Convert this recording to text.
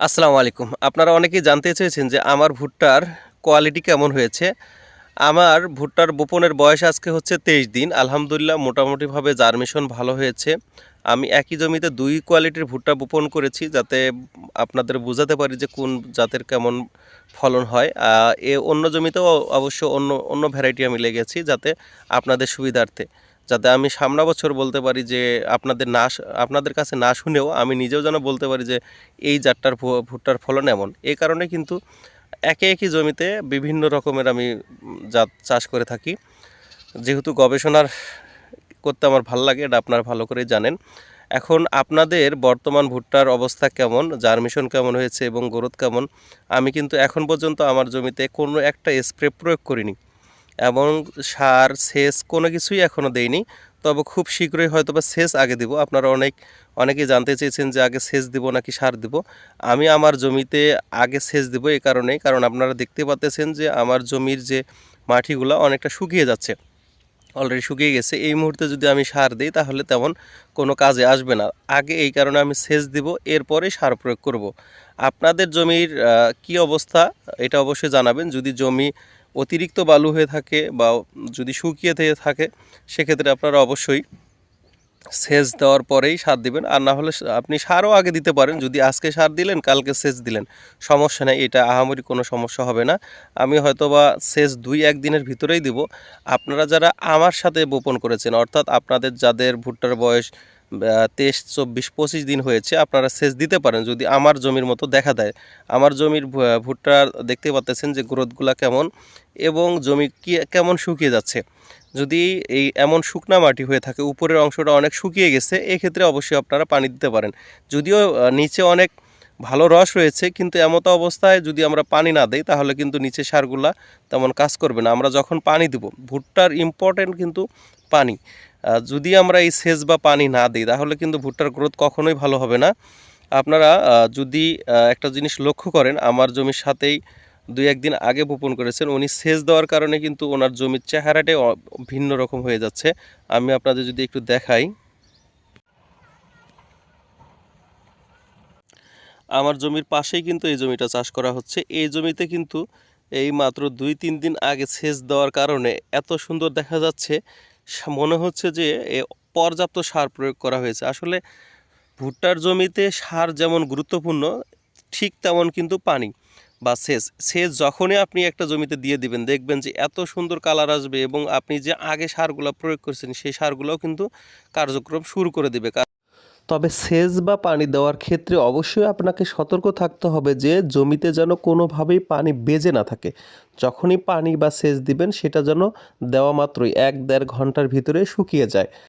আসসালামু আলাইকুম। আপনারা অনেকেই জানতে চেয়েছেন যে আমার ভুট্টার কোয়ালিটি কেমন হয়েছে। আমার ভুট্টার বোপনের বয়স আজকে হচ্ছে তেইশ দিন। আলহামদুলিল্লাহ মোটামুটিভাবে জার্মিশন ভালো হয়েছে। আমি একই জমিতে দুই কোয়ালিটির ভুট্টা বোপন করেছি যাতে আপনাদের বোঝাতে পারি যে কোন জাতের কেমন ফলন হয়। এ অন্য জমিতেও অবশ্য অন্য অন্য ভ্যারাইটি আমি লেগেছি যাতে আপনাদের সুবিধার্থে। যাতে আমি সামনা বছর বলতে পারি যে আপনাদের না আপনাদের কাছে না শুনেও আমি নিজেও যেন বলতে পারি যে এই জাতটার ভুট্টার ফলন এমন। এই কারণে কিন্তু একে একই জমিতে বিভিন্ন রকমের আমি জাত চাষ করে থাকি। যেহেতু গবেষণার করতে আমার ভালো লাগে, এটা আপনারা ভালো করে জানেন। এখন আপনাদের বর্তমান ভুট্টার অবস্থা কেমন, জার্মিশন কেমন হয়েছে এবং গ্রোথ কেমন, আমি কিন্তু এখন পর্যন্ত আমার জমিতে কোনো একটা স্প্রে প্রয়োগ করিনি। এবং সার, সেচ কোনো কিছুই এখনও দেইনি। তবে খুব শীঘ্রই হয়তো বা সেচ আগে দিব। আপনারা অনেক অনেকেই জানতে চেয়েছেন যে আগে সেচ দিব নাকি সার দিব। আমি আমার জমিতে আগে সেচ দিব এই কারণেই। কারণ আপনারা দেখতে পাচ্ছেন যে আমার জমির যে মাটিগুলো অনেকটা শুকিয়ে যাচ্ছে। অলরেডি শুকিয়ে গেছে। এই মুহূর্তে যদি আমি সার দিই তাহলে তেমন কোনো কাজে আসবে না। আগে এই কারণে আমি সেচ দিব, এরপরে সার প্রয়োগ করব। আপনাদের জমির কি অবস্থা? এটা অবশ্যই জানাবেন। যদি জমি অতিরিক্ত বালু হয়ে থাকে বা যদি শুকিয়ে থেকে থাকে, সেক্ষেত্রে আপনারা অবশ্যই সেচ দেওয়ার পরেই সার দিবেন। আর না হলে আপনি সারও আগে দিতে পারেন। যদি আজকে সার দিলেন, কালকে সেচ দিলেন, সমস্যা নেই, এটা আহামরি কোনো সমস্যা হবে না। আমি হয়তোবা সেচ দুই এক দিনের ভিতরেই দিব। আপনারা যারা আমার সাথে বোপন করেছেন, অর্থাৎ আপনাদের যাদের ভুট্টার বয়স তেইশ, চব্বিশ, পঁচিশ দিন হয়েছে, আপনারা সেচ দিতে পারেন। যদি আমার জমির মতো দেখা দেয়, আমার জমির ভুট্টা দেখতে পাচ্ছেন যে গ্রোথগুলো কেমন এবং জমি কি, কেমন শুকিয়ে যাচ্ছে। যদি এই এমন শুকনা মাটি হয়ে থাকে, উপরের অংশটা অনেক শুকিয়ে গেছে, এক্ষেত্রে অবশ্যই আপনারা পানি দিতে পারেন। যদিও নিচে অনেক ভালো রস রয়েছে, কিন্তু এমতো অবস্থায় যদি আমরা পানি না দিই, তাহলে কিন্তু নিচে সারগুলা তেমন কাজ করবে না। আমরা যখন পানি দিব, ভুট্টার ইম্পর্টেন্ট কিন্তু পানি। যদি আমরা এই সেচ বা পানি না দিই, তাহলে কিন্তু ভুট্টার গ্রোথ কখনোই ভালো হবে না। আপনারা যদি একটা জিনিস লক্ষ্য করেন, আমার জমির সাথেই দুই একদিন আগে বপন করেছেন, উনি সেচ দেওয়ার কারণে কিন্তু ওনার জমির চেহারাটাই ভিন্ন রকম হয়ে যাচ্ছে। আমি আপনাদের যদি একটু দেখাই। আমার জমির পাশেই কিন্তু এই জমিটা চাষ করা হচ্ছে। এই জমিতে কিন্তু এই মাত্র দুই তিন দিন আগে সেচ দেওয়ার কারণে এত সুন্দর দেখা যাচ্ছে মনে হচ্ছে যে পর্যাপ্ত সার প্রয়োগ করা হয়েছে। আসলে ভুট্টার জমিতে সার যেমন গুরুত্বপূর্ণ, ঠিক তেমন কিন্তু পানি বা সেচ। সেচ যখনই আপনি একটা জমিতে দিয়ে দিবেন, দেখবেন যে এত সুন্দর কালার আসবে এবং আপনি যে আগে সারগুলো প্রয়োগ করছেন, সেই সারগুলোও কিন্তু কার্যক্রম শুরু করে দিবে। তবে সেচ বা পানি দেওয়ার ক্ষেত্রে অবশ্যই আপনাকে সতর্ক থাকতে হবে যে জমিতে যেন কোনোভাবেই পানি বেজে না থাকে। যখনই পানি বা সেচ দিবেন, সেটা যেন দেওয়া মাত্রই এক দেড় ঘণ্টার ভিতরে শুকিয়ে যায়।